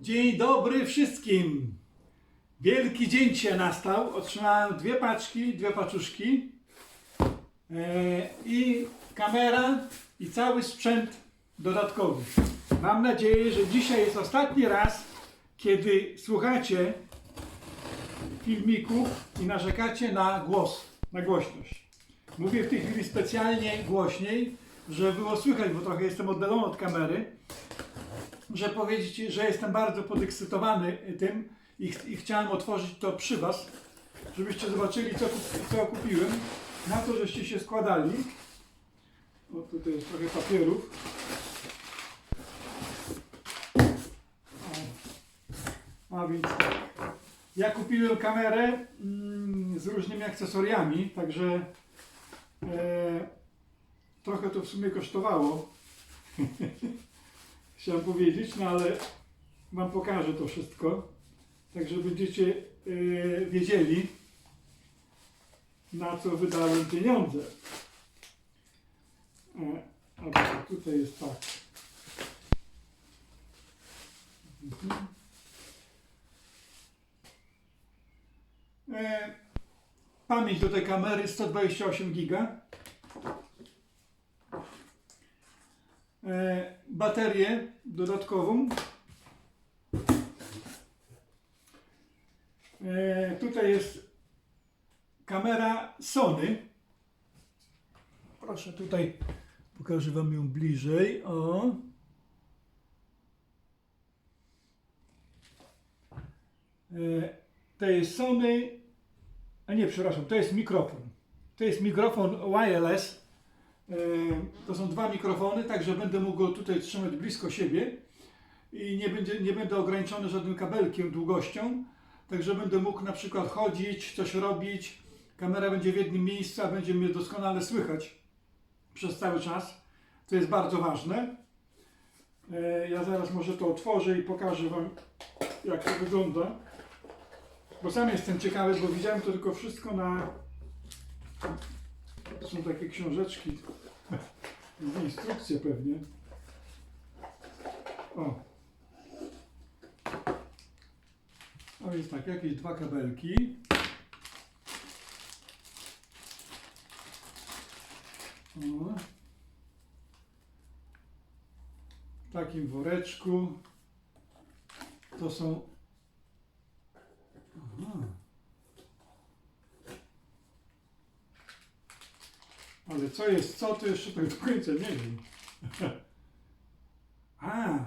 Dzień dobry wszystkim. Wielki dzień dzisiaj nastał. Otrzymałem dwie paczki, dwie paczuszki e, i kamera i cały sprzęt dodatkowy. Mam nadzieję, że dzisiaj jest ostatni raz, kiedy słuchacie filmików i narzekacie na głos, na głośność. Mówię w tej chwili specjalnie głośniej, żeby było słychać, bo trochę jestem oddalony od kamery muszę powiedzieć, że jestem bardzo podekscytowany tym i, ch- i chciałem otworzyć to przy Was, żebyście zobaczyli, co, co kupiłem, na to, żeście się składali. O, tutaj jest trochę papierów. O. A więc tak. Ja kupiłem kamerę mm, z różnymi akcesoriami, także e, trochę to w sumie kosztowało chciałem powiedzieć, no ale Wam pokażę to wszystko, tak że będziecie yy, wiedzieli, na co wydałem pieniądze. E, a tutaj jest tak. Mhm. E, pamięć do tej kamery 128 giga. E, baterię dodatkową. E, tutaj jest kamera Sony. Proszę tutaj pokażę Wam ją bliżej. O. E, to jest Sony. A nie, przepraszam, to jest mikrofon. To jest mikrofon wireless. E, To są dwa mikrofony, także będę mógł go tutaj trzymać blisko siebie i nie, będzie, nie będę ograniczony żadnym kabelkiem, długością. Także będę mógł na przykład chodzić, coś robić. Kamera będzie w jednym miejscu, a będzie mnie doskonale słychać przez cały czas. To jest bardzo ważne. E, Ja zaraz może to otworzę i pokażę Wam, jak to wygląda. Bo sam jestem ciekawy, bo widziałem to tylko wszystko na są takie książeczki, instrukcje pewnie. O. A więc tak, jakieś dwa kabelki. O. W takim woreczku. To są. Aha. Ale co jest co, to jeszcze tak do końca nie wiem. A,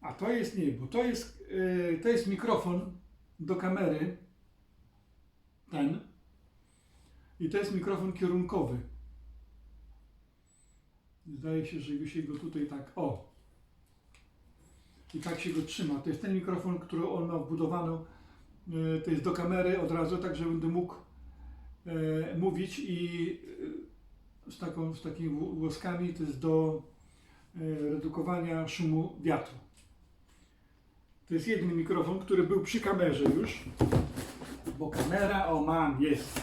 a to jest nie, bo to jest, yy, to jest mikrofon do kamery. Ten. I to jest mikrofon kierunkowy. Zdaje się, że się go tutaj tak, o. I tak się go trzyma. To jest ten mikrofon, który on ma. Yy, to jest do kamery od razu, tak że będę mógł mówić i e, z, taką, z takimi wł- włoskami to jest do e, redukowania szumu wiatru. To jest jeden mikrofon, który był przy kamerze już, bo kamera, o mam, jest.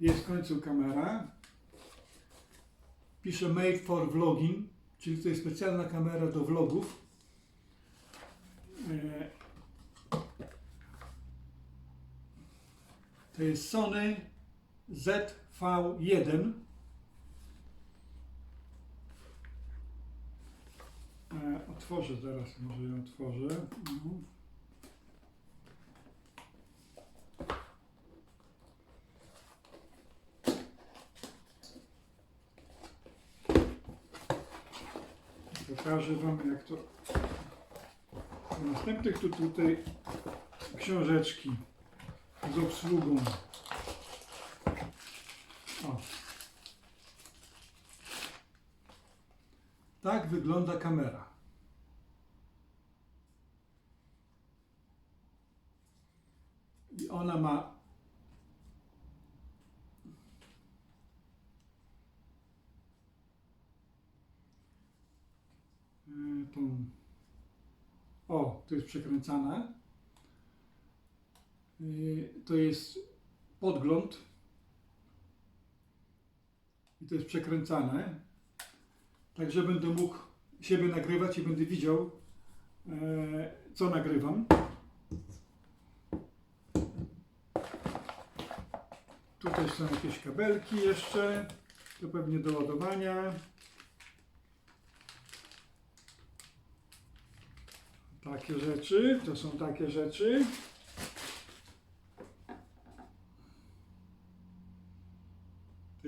Jest w końcu kamera. Pisze made for vlogging, czyli to jest specjalna kamera do vlogów. E, To jest Sony ZV1. E, otworzę zaraz, może ją otworzę. Mhm. Pokażę Wam jak to... Następnych tu tutaj książeczki z obsługą. O. Tak wygląda kamera. I ona ma e, tą o, to jest przekręcane. Y, to jest podgląd i to jest przekręcane. Także będę mógł siebie nagrywać i będę widział, e, co nagrywam. Tutaj są jakieś kabelki jeszcze, to pewnie do ładowania. Takie rzeczy, to są takie rzeczy.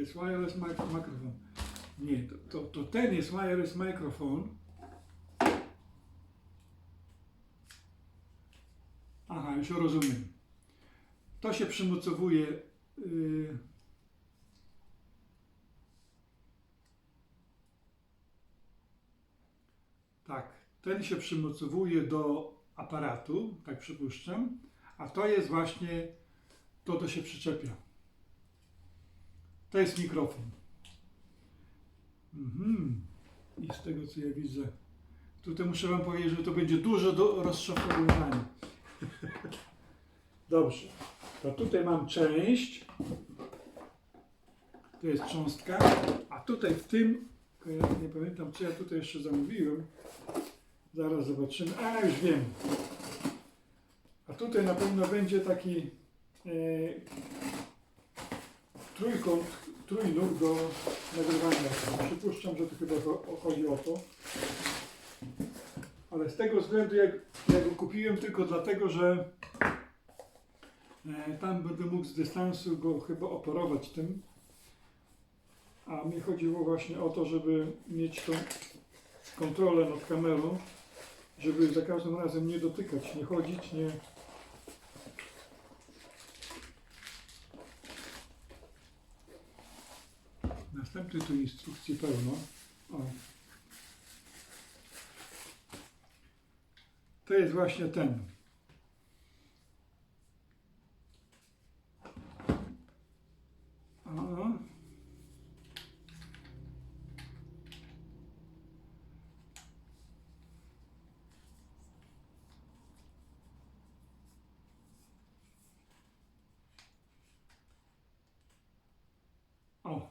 Jest wireless mic- microphone. Nie, to, to, to ten jest wireless microphone. Aha, już rozumiem. To się przymocowuje. Yy, tak, ten się przymocowuje do aparatu, tak przypuszczam, a to jest właśnie to, to się przyczepia. To jest mikrofon. Mhm. I z tego co ja widzę, tutaj muszę Wam powiedzieć, że to będzie dużo do rozszafowywania. Dobrze. To tutaj mam część. To jest cząstka. A tutaj w tym, ja nie pamiętam co ja tutaj jeszcze zamówiłem. Zaraz zobaczymy. A już wiem. A tutaj na pewno będzie taki e, trójkąt, trójnóg do nagrywania. Przypuszczam, że to chyba cho- chodzi o to. Ale z tego względu, jak ja go kupiłem tylko dlatego, że e, tam będę mógł z dystansu go chyba operować tym. A mi chodziło właśnie o to, żeby mieć tą kontrolę nad kamerą, żeby za każdym razem nie dotykać, nie chodzić, nie. Następny tu instrukcji pełno. O. To jest właśnie ten. O. O.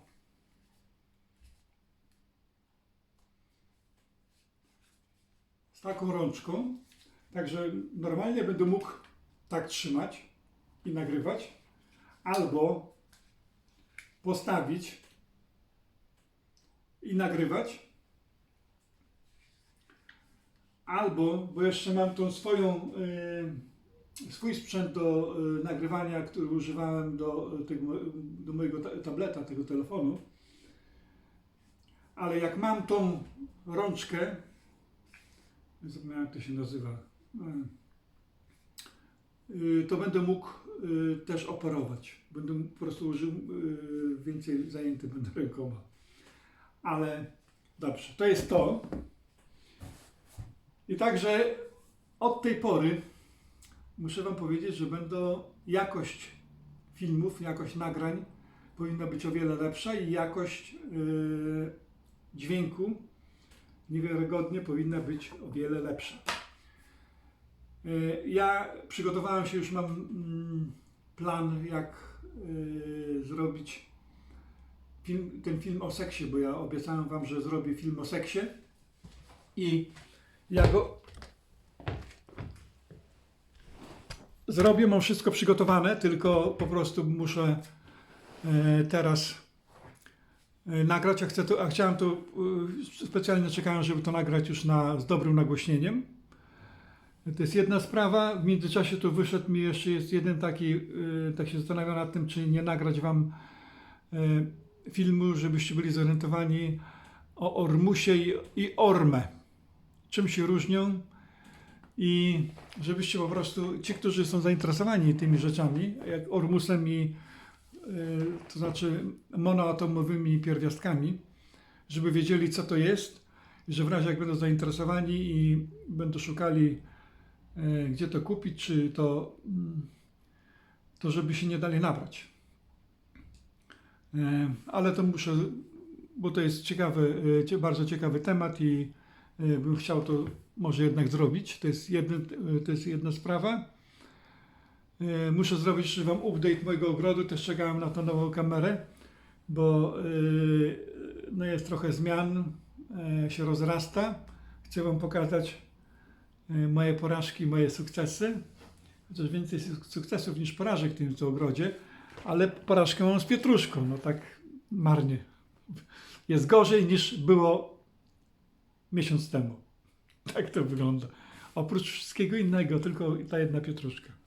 Z taką rączką. Także normalnie będę mógł tak trzymać i nagrywać. Albo postawić i nagrywać. Albo, bo jeszcze mam tą swoją, y, swój sprzęt do y, nagrywania, który używałem do, y, tego, do mojego ta- tableta, tego telefonu. Ale jak mam tą rączkę, zapomniałem jak to się nazywa, y, to będę mógł y, też operować. Będę po prostu użył, więcej zajęty będę rękoma. Ale dobrze, to jest to. I także od tej pory muszę Wam powiedzieć, że będą jakość filmów, jakość nagrań powinna być o wiele lepsza i jakość dźwięku niewiarygodnie powinna być o wiele lepsza. Y, Ja przygotowałem się, już mam mm, plan, jak y, zrobić film, ten film o seksie, bo ja obiecałem Wam, że zrobię film o seksie i ja go zrobię, mam wszystko przygotowane, tylko po prostu muszę e, teraz e, nagrać, a, chcę to, a chciałem to, e, specjalnie czekałem, żeby to nagrać już na, z dobrym nagłośnieniem. To jest jedna sprawa. W międzyczasie tu wyszedł mi jeszcze jest jeden taki, e, tak się zastanawiam nad tym, czy nie nagrać Wam filmu, żebyście byli zorientowani o Ormusie i, Ormę. Czym się różnią i żebyście po prostu, ci, którzy są zainteresowani tymi rzeczami, jak Ormusem i y, to znaczy monoatomowymi pierwiastkami, żeby wiedzieli, co to jest, że w razie jak będą zainteresowani i będą szukali, y, gdzie to kupić, czy to, to żeby się nie dali nabrać. Y, Ale to muszę, bo to jest ciekawy, y, cie- bardzo ciekawy temat i y, bym chciał to może jednak zrobić. To jest, jedno, y, to jest jedna sprawa. Y, Muszę zrobić Wam update mojego ogrodu, też czekałem na tą nową kamerę, bo y, no jest trochę zmian e, się rozrasta. Chcę Wam pokazać e, moje porażki, moje sukcesy. Chociaż więcej suk- sukcesów niż porażek w tym co ogrodzie, ale porażkę mam z pietruszką, no tak marnie. Jest gorzej niż było miesiąc temu. Tak to wygląda. Oprócz wszystkiego innego, tylko ta jedna pietruszka.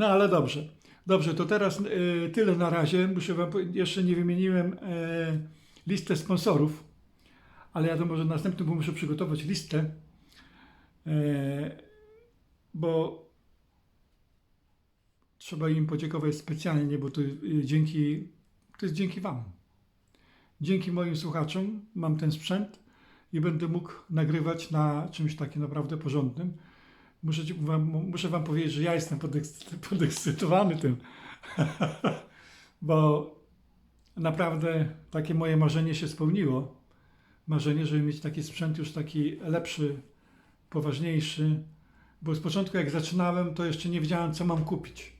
No ale dobrze. Dobrze, to teraz y, tyle na razie. Muszę wam, jeszcze nie wymieniłem e, listę sponsorów, ale ja to może następnym, bo muszę przygotować listę, e, bo trzeba im podziękować specjalnie, bo to y, dzięki, to jest dzięki wam. Dzięki moim słuchaczom mam ten sprzęt i będę mógł nagrywać na czymś takim naprawdę porządnym. Muszę, ci- wam, muszę wam powiedzieć, że ja jestem podekscy- podekscytowany tym, bo naprawdę takie moje marzenie się spełniło. Marzenie, żeby mieć taki sprzęt już taki lepszy, poważniejszy, bo z początku jak zaczynałem, to jeszcze nie wiedziałem, co mam kupić.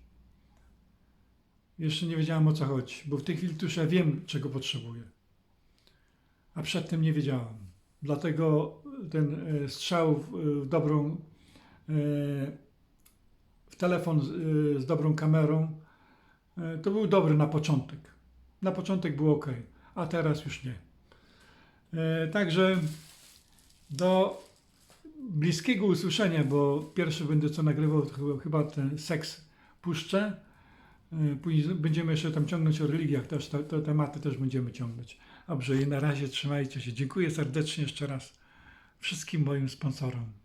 Jeszcze nie wiedziałem, o co chodzi, bo w tej chwili już ja wiem, czego potrzebuję. A przedtem nie wiedziałem. Dlatego ten e, strzał w, w dobrą, e, w telefon z, e, z dobrą kamerą, e, to był dobry na początek. Na początek było ok, a teraz już nie. E, Także do bliskiego usłyszenia, bo pierwszy będę co nagrywał, chyba, ten seks puszczę. E, Później będziemy jeszcze tam ciągnąć o religiach, też te, te tematy też będziemy ciągnąć. Dobrze i na razie trzymajcie się. Dziękuję serdecznie jeszcze raz wszystkim moim sponsorom.